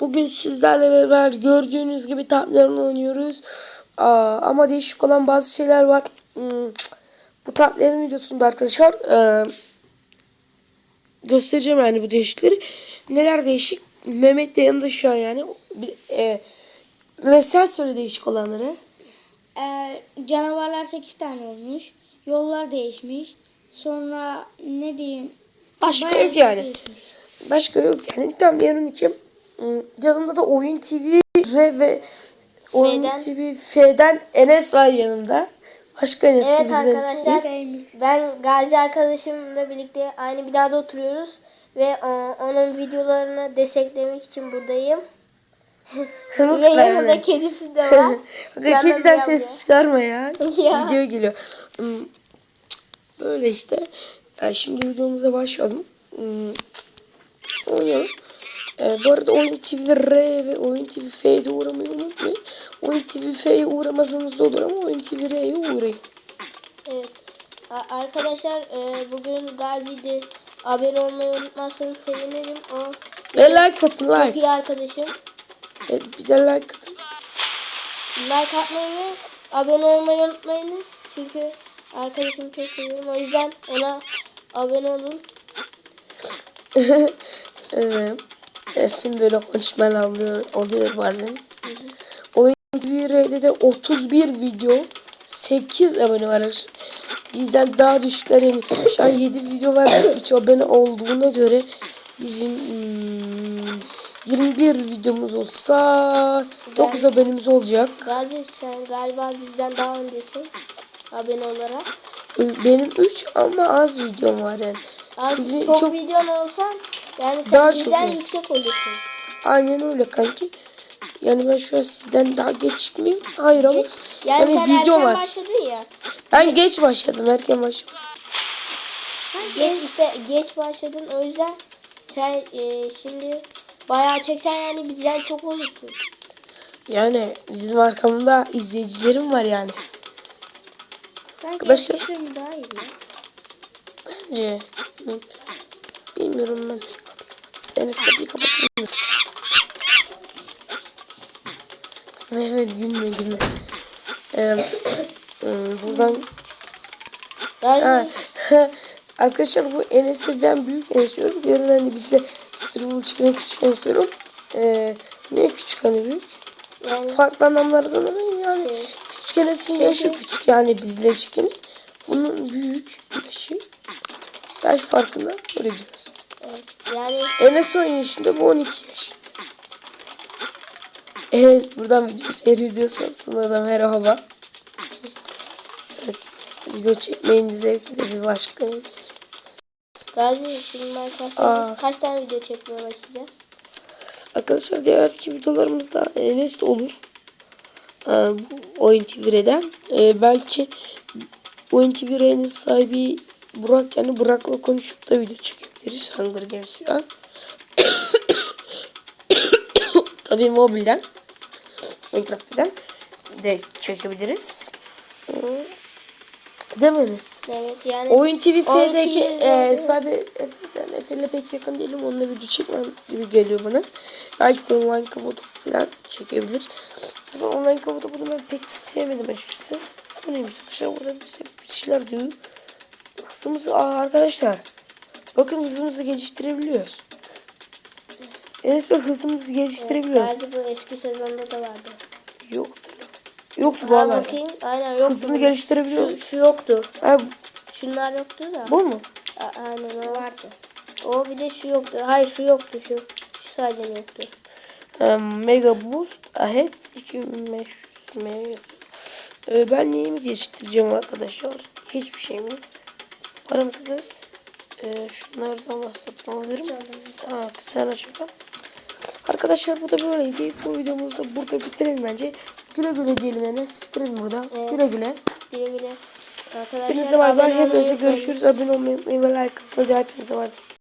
Bugün sizlerle beraber gördüğünüz gibi tamplarını oynuyoruz. Aa, ama değişik olan bazı şeyler var. Hmm, Bu tamplerin videosunda arkadaşlar e, göstereceğim yani bu değişikleri. Neler değişik? Mehmet de yanında şu an yani. E, Mehmet sen söyle değişik olanları. Ee, canavarlar 8 tane olmuş. Yollar değişmiş. Sonra ne diyeyim? Başka bayağı yok yani. değişmiş. Başka yok yani. Tam yarın iki. Hmm, Yanında da Oyun TV R ve Oyun F'den. TV F'den Enes var yanında. Başka Enes Evet bizim Enes arkadaşlar değil. ben Gazi arkadaşımla birlikte aynı binada oturuyoruz ve e, onun videolarını desteklemek için buradayım. ve yanında yani. kedisi de var. Şu anda Kediden miyav ses çıkarma ya. Ya. Video geliyor. Hmm, Böyle işte. Yani şimdi videomuza başlayalım. Hmm, Oynayalım. Ee, bu arada Oyun TV R ve Oyun TV F'ye de uğramayı unutmayın. Oyun TV F'ye uğramasanız da olur ama Oyun TV R'ye uğrayın. Evet. A- Arkadaşlar e, bugün Gazi'de abone olmayı unutmazsanız sevinirim. O Ve like atın çok like. iyi arkadaşım. Evet, bize like atın. Like atmayı ve abone olmayı unutmayınız. Çünkü arkadaşımı çok seviyorum. O yüzden ona abone olun. Ee, Esin böyle konuşmalar oluyor, oluyor bazen. Oyun TV'de de 31 video 8 abone var. Bizden daha düşükler yani. Şu an 7 video var. 3 abone olduğuna göre bizim hmm, 21 videomuz olsa 9 abonemiz olacak. Gazi sen galiba bizden daha öncesin. Abone olarak. Benim 3 ama az videom var yani. Az Sizin çok, çok videon olsan yani sen Daha çok iyi. yüksek olursun. Aynen öyle kanki. Yani ben şu an sizden daha geç miyim? Hayır ama Geç. Yani, yani, sen video erken var. başladın ya. Ben geç başladım erken başladım. Geç işte geç başladın o yüzden sen e, şimdi bayağı çeksen yani bizden çok olursun. Yani bizim arkamda izleyicilerim var yani. Sanki Arkadaşlar- daha iyi ya. Bence. Bilmiyorum ben. Enes kapıyı kapatır mısın? Evet gülme gülme. Ee, buradan Ha, Arkadaşlar bu Enes'i ben büyük Enes diyorum. Yarın hani bizde Sırvılı çıkıyor küçük Enes diyorum. Ee, niye küçük hani büyük? yani Farklı anlamlardan ama yani Şey. küçük Enes'in yaşı küçük yani bizle çıkın. Bunun büyük yaşı. Yaş farkında böyle diyoruz. Evet, yani Enes 10 yaşında bu 12 yaş. Enes buradan video videosu aslında da merhaba. Ses video çekmeyin zevki de bir başka. Gazi şimdi Minecraft'ta kaç tane video çekmeye başlayacağız? Arkadaşlar diğerki videolarımızda Enes de olur. Ee, bu Oyun TV'den. Ee, belki Oyun TV'nin sahibi Burak yani Burak'la konuşup da video çekebiliriz. Hunger Games falan. Tabii mobilden. Minecraft'ten de çekebiliriz. Değil mi Enes? Evet yani Oyun TV F'deki e, sahibi Efe, ben Efe'yle pek yakın değilim. Onunla video çekmem gibi geliyor bana. Belki online kafa topu falan çekebilir. Zaten online kafa topunu ben pek sevmedim açıkçası. Bu neymiş arkadaşlar? Burada bize bir şeyler diyor. Hızımızı aa, arkadaşlar. Bakın hızımızı geliştirebiliyoruz. Enes Bey hızımızı geliştirebiliyoruz. Gazi bu eski sezonda da vardı. Yoktu. Yoktu Ha, vallahi. bakayım. Aynen yoktu. Hızını bu. geliştirebiliyoruz. Şu, şu yoktu. Ha, Şunlar yoktu da. bu mu? A- aynen o vardı. O bir de şu yoktu. Hayır şu yoktu şu. Şu sadece yoktu. Mega Boost Ahead 2500 mega. Ee, ben neyimi geliştireceğim arkadaşlar? Hiçbir şey mi? Paramı. Ee, şunlardan da satın alırım. Sen aç bakalım. Arkadaşlar bu da böyleydi. Bu videomuzu da burada bitirelim bence. Güle güle diyelim Enes. Bitirelim burada. Evet. Güle güle. Güle güle. Arkadaşlar Hepinize bay bay. Hepinize görüşürüz. Abone olmayı unutmayın ve like atın. Hepinize bay bay.